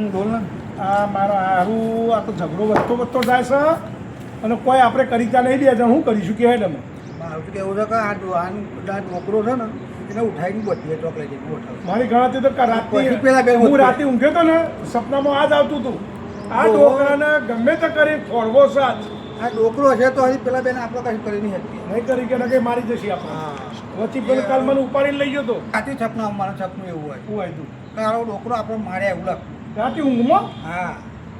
હમ બોલ ને. આ મારો હારું આ તો ઝઘડો વધતો વધતો જાય છે. અને કોઈ આપણે કરીતા નહીં દે શું કરીશું કે હેડ મારું તો કેવું છે કે આ આ નોકરો છે ને એને ઉઠાવીને બધી ચોકલેટ મારી ગણાતી તો રાતે પછી પેલા બે હું. રાતે ઊંઘ્યો તો ને સપનામાં આ જ આવતું હતું આ. ડોકરાને ગમે તે કરી ફોડવો સાથ આ ડોકરો હશે તો હજી પેલા બેન આપણે કશું કરી નહીં હતી નહીં કરી કે નકે મારી જશે આપણે હા. વચ્ચે પેલો કાલ મને ઉપાડીને લઈ ગયો તો. સાચી સપનું મારા સપનું એવું હોય. શું હોય તું. કારણ ડોકરો આપણે માર્યા એવું લાગતું. રાતે ઊંઘમાં? હા.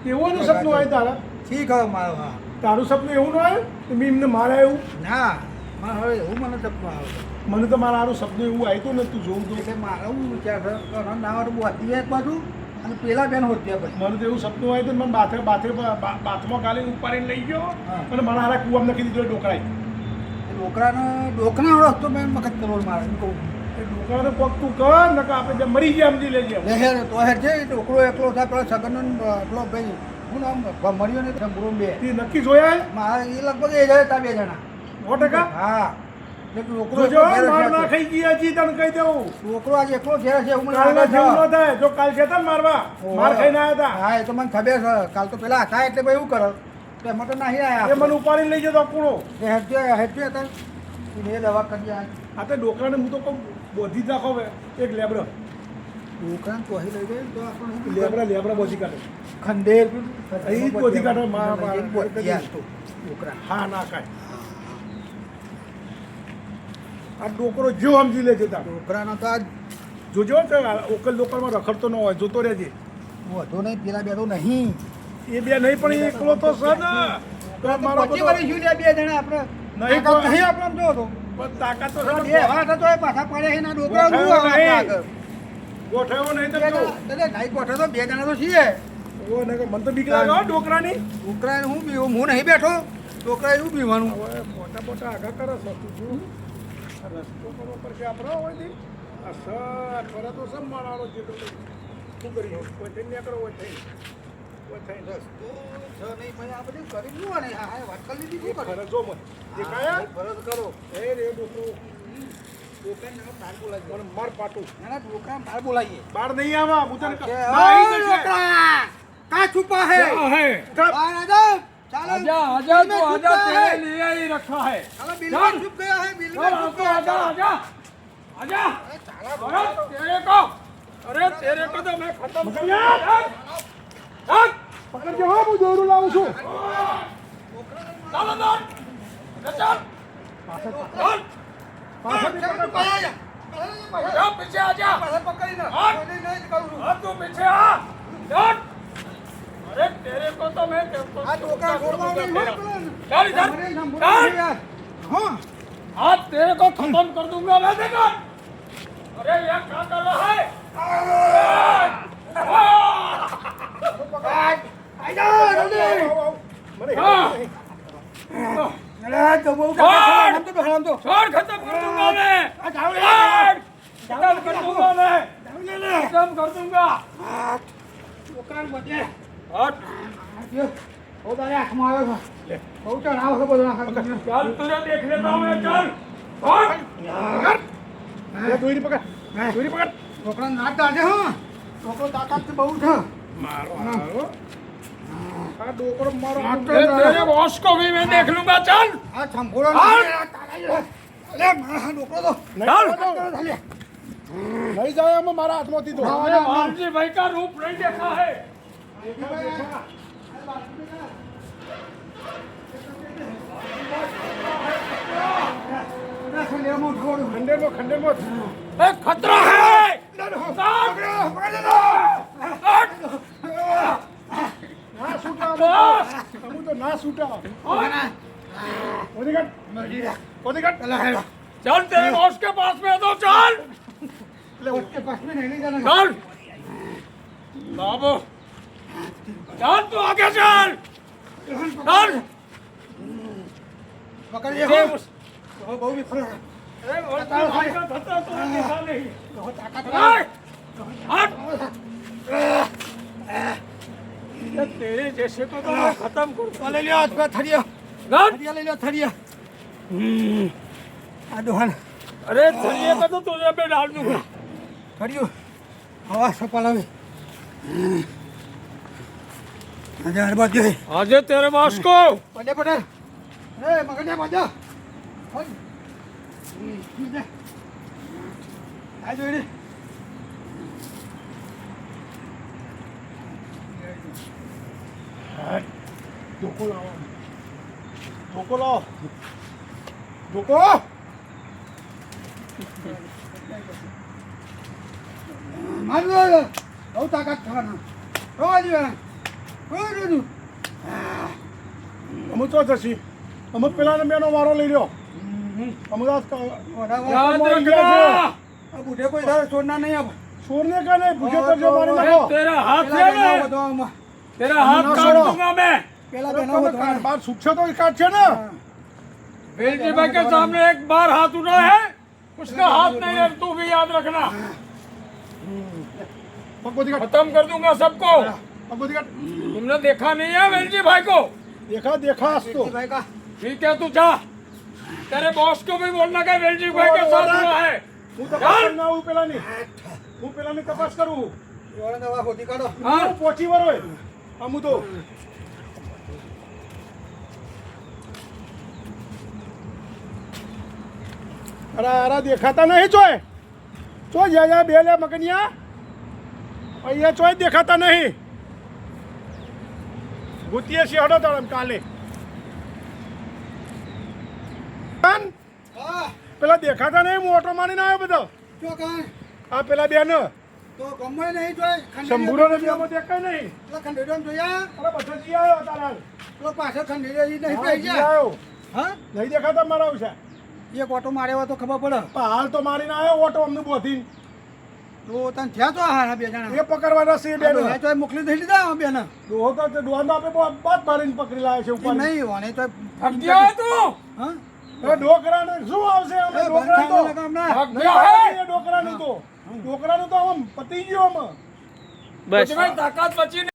એવું નું સપનું આવ્યું તારા? ઠીક હવે મારું હા. તારું સપનું એવું ન આવ્યું કે મેં એમને મારા એવું? ના મારે હવે એવું મને સપનું આવે. મને તો મારા સારું સપનું એવું આવ્યું નથી જોવું તો. એટલે મારે એવું વિચાર છે કે ના હોય તો બહુ હતી એક બાજુ અને પેલા બેન હોતી પછી મને તો એવું સપનું આવ્યું મને બાથે બાથે બાથમાં ગાલીને ઉપાડીને લઈ ગયો હા. અને મારા હારા કુવામાં નાખી દીધો ડોકરાઈ ડોકરાનો ડોકના રસ્તો મેં મગજ કરવો મારે કહું. એ પગ તું કર નકર આપણે મરી ગયા સમજી લેજે લહેર તો હેર છે ડોકરો એકલો થાય પેલો સગન પેલો ભાઈ હું નામ મળ્યો ને શંભુરો બે. તે નક્કી જોયા હે? મારા એ લગભગ એ જાય તા બે જણા. સો ટકા? હા. કાલ હા તો મને ખબર છે કાલ તો પેલા હતા એટલે ભાઈ એવું કરો એમાં તો નહીં આયા મને ઉપાડીને લઈ જતો કૂણો હેઠે હેઠે હતા એ દવા કરી આ તો ડોકરાને હું તો કહું બોધી જ નાખો એક લેબડો. દુકાન તો અહીં લઈ ગઈ તો આપણે લેબડા લેબડા બોધી કાઢે. ખંડેર અહીં બોધી કાઢો, મા- તો હા ના કાંઈ. આ ડોકરો જો સમજી લેજે તાર. ડોકરાનો તો આ જોજો તો ઓકલ લોકલમાં રખડતો ન હોય જોતો રહેજે. વધો નહીં પેલા બે તો નહીં. એ બે નહીં પણ એકલો તો સદ તો મારો બે જણા આપણે? નહીં નહીં આપણે જો તો. પણ તાકાત તો છે. ને. હવા પાછા પડે છે ના ડોકરા આવે આગળ? ગોઠવ્યો નહીં તો જણા- નહીં તો બે જણા તો છીએ. ઓ મને તો બીક લાગે હો ડોકરાની. ડોકરા હું બીવું હું નહીં બેઠો. ડોકરા એવું બીવાનું? મોટા મોટા આગા કરે છે તું રસ્તો કરવો પડશે આપણો હોયથી આ સર કરે તો સમ મારાનો જેટલો શું કરીએ? કોઈ થઈને નીકળો હોય થઈ બાર નહીં આવા હું તને કહું. કે, ના, ઈ ઓય જશે. ડોકરા કા છુપા હે ક્યાં હે? ચાલ. બહાર आ जाओ चलो आजा आजा बिल तू में आजा छुपा है। तेरे लिए ही रखा है चलो बिल चल। में छुप गया है बिल चल में हमको छुप गया आजा है। आजा आजा अरे चाला अरे तेरे को अरे तेरे को तो मैं खत्म कर हट પકડજે હો, હું દોરું લાવું છું चलो दौड़ अरे चल चल પાછળથી चल, પકડ. छुपा है। अरे, जा पीछे आजा पकड़, पकड़ ना। हट। नहीं, नहीं, करूँ। अब तू पीछे आ दौड़ अरे तेरे को तो मैं तेरे આ ડોકરા છોડવા નહીં, હો, को પેલા. चल इधर अरे, हम बोल चल रहे हैं यार। हाँ आज तेरे को खत्म कर दूंगा मैं देखो अरे ये क्या कर रहा है તો બહુ હરામ તો હરામ તો છોડ ખતમ કર દૂંગા मैं આ જાવ લે ખતમ કર દૂંગા मैं જાવ લે લે ખતમ કર દૂંગા હાથ. દુકાન બધે. હટ બહુ તારે હાથમાં આવ્યો છે. બહુ ચડાવ છે બધો ચાલ તુરે દેખ લેતા હું ચાલ. પકડ. દોરી પકડ. દોરી પકડ. છોકરા નાચ દાજે હો. છોકરો તાકાત બહુ છે. મારો મારો. આ ડોકરો મારો આ તો- अरे तेरे बॉस को भी मैं देख लूंगा चल આ સંપૂર્ણ હાલ. અરે મારા છોકરો તો चल નહીં જાય આમાં મારા હાથમાંથી તો मैंने मालजी भाई का रूप नहीं देखा है ખંડેરમાં છોડ ખંડેરમાં ખંડેરમાં ए, खतरा है हट! ના છૂટા અમુક તો ના છૂટા ઓધી કાઢ ઓધી કાઢ चल तेरे बॉस के पास में तो चल उसके पास में नहीं जाना चल बाबू चल तू आगे चल चल પકડીએ ये હો. उस- બહુ બહુ વિફળ ये तेरे जैसे को तो मैं खत्म कर લઈ લ્યો હાથ થરિયો हट! થરિયા લઈ લ્યો થરિયા આ દોહાન अरे धनिया का तो तुझे मैं डाल दूंगा થરિયો હવા સપાલ આવે આજે હાર બાજુ હે. આજે તેરે બાસ को પટેલ પટેલ એ મગનિયા બાજુ હોય. હમ, はいどこだどこだどこ મારું બહુ તાકાત થવાના રવા દેવાના કોઈ દીધું વારો લઈ લ્યો અમે બુઢે છોડના નહીં આપ છોડને કાંઈ નહીં ભૂખે કરજો હાથ हाथ પેલા है બેનો ना બધો આમાં. तेरा हाथ ना काट छोड़ो। दूंगा मैं પેલા અરે બેનો તમે બધો કાઢ- બાર સુખ છે તો કાઢ છે ને वेलजी भाई के सामने एक बार हाथ उठा है उसका हाथ नहीं है तू भी याद रखना ભગવતી કાઢ खत्म कर दूंगा सबको ભગવતી કાઢ तुमने देखा नहीं है वेलजी भाई को દેખા દેખા આજ તો ભાઈ કા ठीक है तू जा तेरे बॉस को भी बोलना कि वेलजी भाई के साथ हुआ है હું તપાસ ના આવું પેલાની હું પેલાની તપાસ કરું જોડે દવા ખોટી કાઢો हाँ હું પહોંચી વરોય આમ તો અરે અરે દેખાતા નહીં ચોય? ચો યા બે લે મગનિયા. અહીંયા ચોય દેખાતા નહીં. ભૂતીએ હડો તળમ કાલે. પેલા દેખાતા નહીં હું ઓટો મારીને આવ્યો બધો? આ પેલા બેન. તો ગમે નહીં જોઈ પાછળ થયા તો હા બે જણા. પકડવાના છે મોકલી દઈ દીધા બે તો તો પકડી લાવે છે ઉપર નહીં વાને તો હા? ડોકરાને શું આવશે અમે ડોકરા તો? તો. છોકરાનું તો આમ પતી ગયો આમાં. બસ. તાકાત બચી